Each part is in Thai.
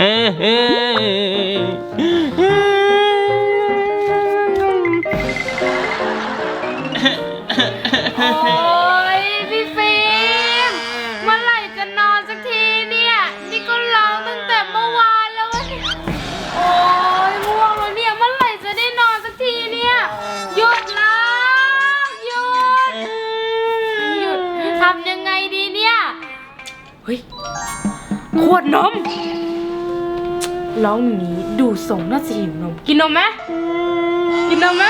เออ ร้องอย่างนี้ ดูทรงน่าจะหิวนม กินนมไหมกินนมไหม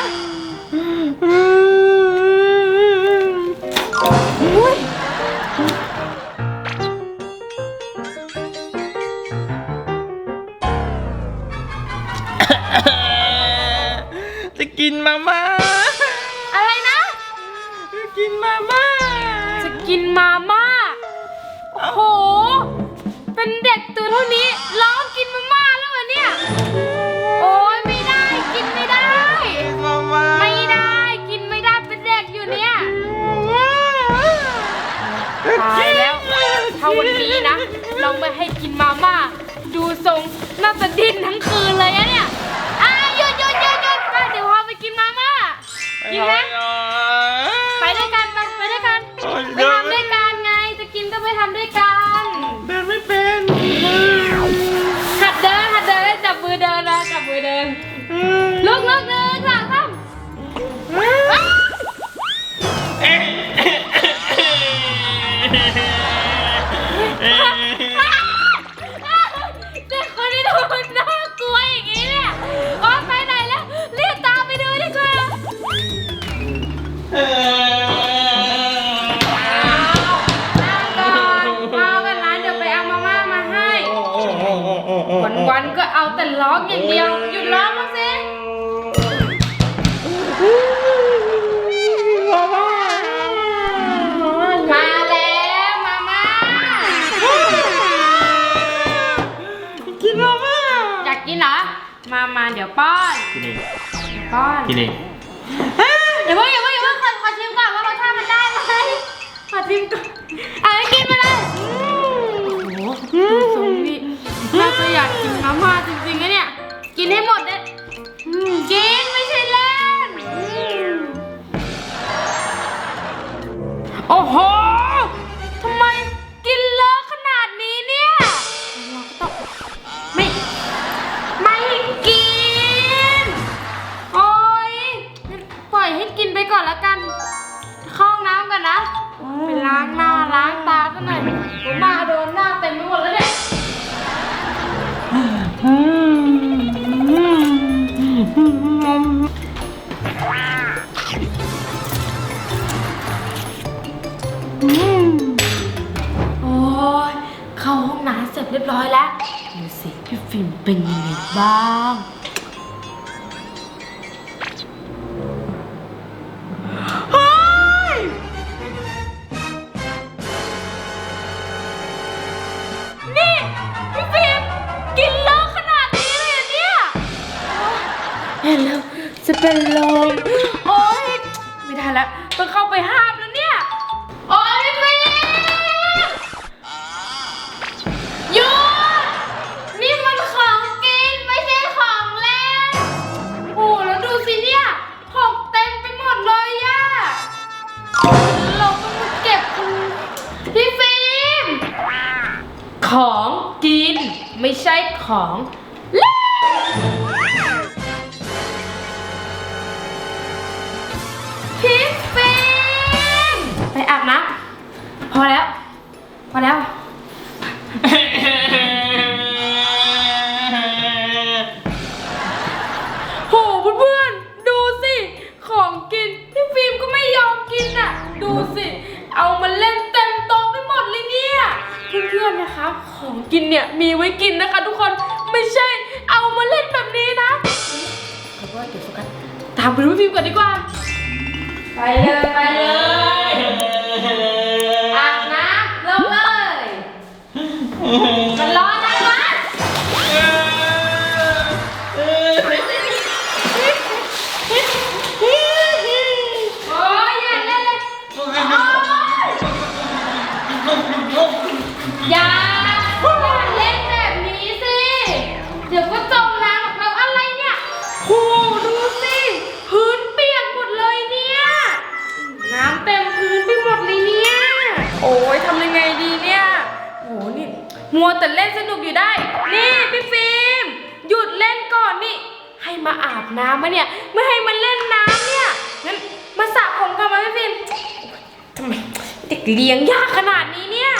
อุ้ยจะกินมาม่าอะไรนะ จะกินมาม่าจะกินมาม่าโอ้โห เป็นเด็กตัวเท่านี้ร้องกินมาม่า แล้วเหรอเนี่ยโอ้ยไม่ได้กินไม่ได้ มาม่าไม่ได้กินไม่ได้เป็นเด็กอยู่เนี่ย ตายแล้ว ถ้าวันนี้นะ เราไม่ให้กินมาม่า ดูทรงน่าจะดิ้นทั้งคืนเลยอะเนี่ยอะหยุดหยุดหยุดหยุดไปเดี๋ยวพาไปกินมาม่า กินไหมไป ร้องอย่างเดียว หยุดร้องบ้างสิมาแล้วมาม่ากินมาม่าอยากกินเหรอ มามาเดี๋ยวป้อนกินเองป้อน กินเองอย่าเพิ่งอย่าเพิ่งอย่าเพิ่งขอขอชิมก่อนว่ารสชาติมันได้ไหมขอชิมก่อนอะงั้นกินไปเลยโอ้โหดูทรงนี่น่าจะอยากกินมาม่าจ ล้างหน้าล้างตากันหน่อยผมมาโดนหน้าเต็มไปหมดแล้วเนี่ยโอ้ยเข้าห้องน้ำเสร็จเรียบร้อยแล้วดูสิพี่ฟิล์มเป็นยังไงบ้าง กินเลอะขนาดนี้เลยเหรอเนี่ย เห็นแล้วจะเป็นลมโอ๊ยไม่ได้แล้วต้องเข้าไปห้าม ของเล่นพี่ฟิล์มไปอาบน้ำพอแล้ว พอแล้ว โหเพื่อนๆดูสิ ของกิน พี่ฟิล์มก็ไม่ยอมกินอะ ดูสิ เอามาเล่นเต็มโต๊ะไปหมดเลยเนี่ย เพื่อนๆนะคะ ของกินเนี่ยมีไว้กินนะคะทุกคน ไม่ใช่ เอามาเล่นแบบนี้นะเอาว่าเดี๋ยวโฟกัสตามไปดูพี่ฟิล์มก่อนดีกว่า ไปเลยไปเลยอาบน้ำลงเลย เนี่ยไม่ให้มันเล่นน้ำเนี่ยงั้นมาสระผมกันมาพี่ฟินทำไมเด็กเลี้ยงยากขนาดนี้เนี่ย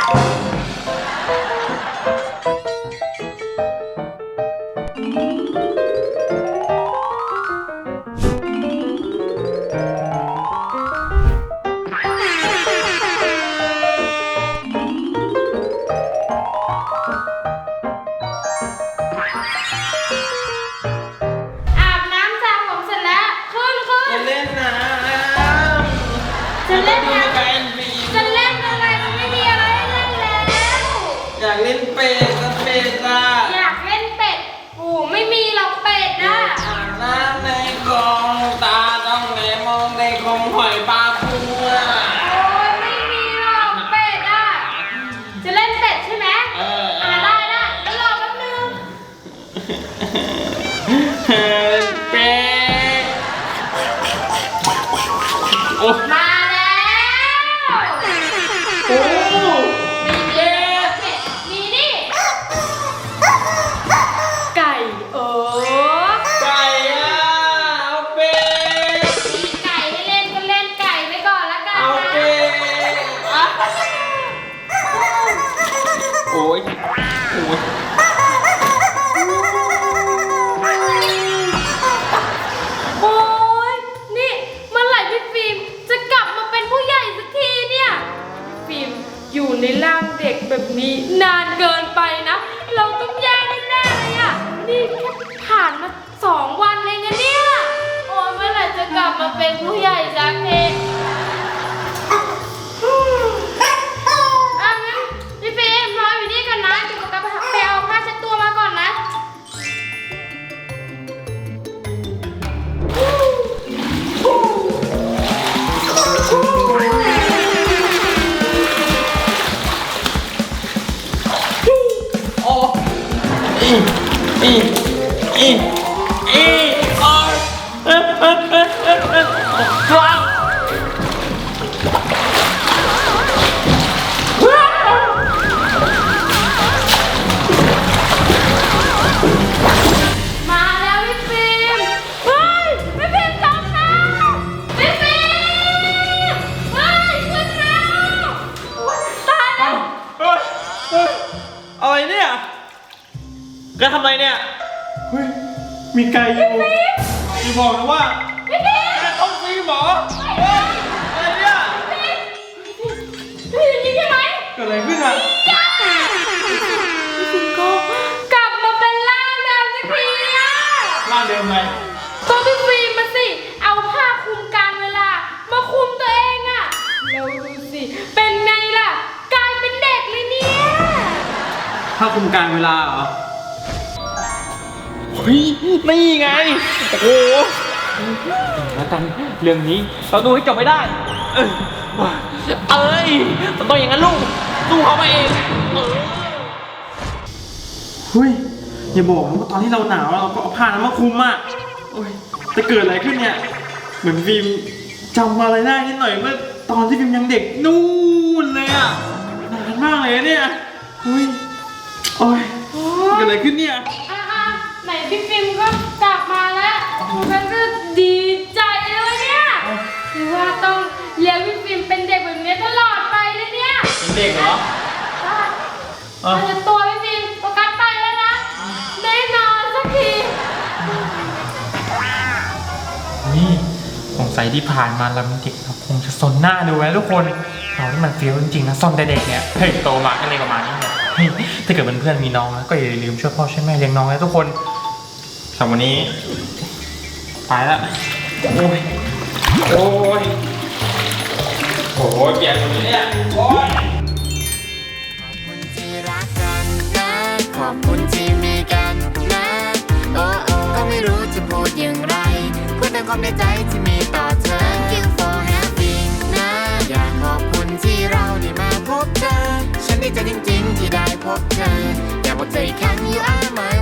อยากเล่นเป็ดกับเป็ดอะอยากเล่นเป็ดโอ้ไม่มีหรอกเป็ดนะอาบน้ำในกองตาต้องแงมองในกองหอยปลาปูอะโอ้ยไม่มีหรอกเป็ดอะจะเล่นเป็ดใช่ไหมเออเออ่าอได้ได้แล้วรอแป๊บนึง ในร่างเด็กแบบนี้นานเกินไปนะ เราต้องแย่แน่ๆเลยอะนี่แค่ผ่านมาสองวันเองนะเนี่ย โอ้ยเมื่อไหร่จะกลับมาเป็นผู้ใหญ่สักที มาแล้วพี่ฟิล์มเฮ้ยพี่ฟิล์มจมน้ำพี่ฟิล์มเฮ้ยขึ้นแล้วตายแล้วเฮ้ยเฮ้ยอะไรเนี่ยแกทำอะไรเนี่ย เฮ้ย มีไก่อยู่ อย่าบอกนะว่าพี่ฟิล์มแกต้องฟิล์มเหรอเฮ้ยอะไรเนี่ยพี่ฟิล์มนี่ใช่ไหมเกิดอะไรขึ้นอะพี่ฟิล์มก็กลับมาเป็นร่างเดิมสักทีอะร่างเดิมไงตัวพี่ฟิล์มมาสิ เอาผ้าคลุมกลางเวลา มาคลุมตัวเองอะแล้วดูสิ เป็นไงล่ะ กลายเป็นเด็กเลยเนี่ย ถ้าคุมการเวลาเหรอ เฮ้ยนี่ไง โอ้โหแล้วกันเรื่องนี้เราดูให้จบไม่ได้ เอ้ยเอ้ยมันต้องอย่างนั้นลูกสู้เขามาเองเออเฮ้ยอย่าบอกนะว่าตอนที่เราหนาวเราก็เอาผ้านั้นมาคลุมอะโอ้ยจะเกิดอะไรขึ้นเนี่ย เหมือนฟิล์มจำอะไรได้นิดหน่อยเมื่อตอนที่ฟิล์มยังเด็กนู่นเลยอะนานมากเลยอะเนี่ยเฮ้ยโอ้ยเกิดอะไรขึ้นเนี่ย อะๆไหนพี่ฟิล์มก็กลับมาแล้ว ฉันก็ดีใจเลยเนี่ยคือว่าต้องเลี้ยงพี่ฟิล์มเป็นเด็กแบบนี้ตลอดไปเลยเนี่ยเป็นเด็กเหรอเออเราจะตัวพี่ฟิล์มโฟกัสไปแล้วนะได้นอนสักที นี่สงสัยที่ผ่านมาเราเป็นเด็กเราคงจะซนหน้าดูนะทุกคนเราที่มันเฟี้ยวจริงๆนะซนแต่เด็กเนี่ยเฮ้ยโตมาก็เลยประมาณนี้เนี่ยเฮ้ยถ้าเกิดเป็นเพื่อนมีน้องนะก็อย่าลืมช่วยพ่อช่วยแม่เลี้ยงน้องนะทุกคนสำหรับวันนี้ ไปละโอ้ย โอ้ยโอ้ยแกเนี่ยโอ้ยคุณที่รักกันนะ ขอบคุณที่มีกันนะ โอ้โอ้ก็ไม่รู้จะพูดอย่างไร พูดแต่ความในใจที่มีต่อเธอ Thank you for having นะ อยากขอบคุณที่เราได้มาพบเจอฉันดีใจจริงๆที่ได้พบเธอ อยากบอกเธออีกครั้ง you are my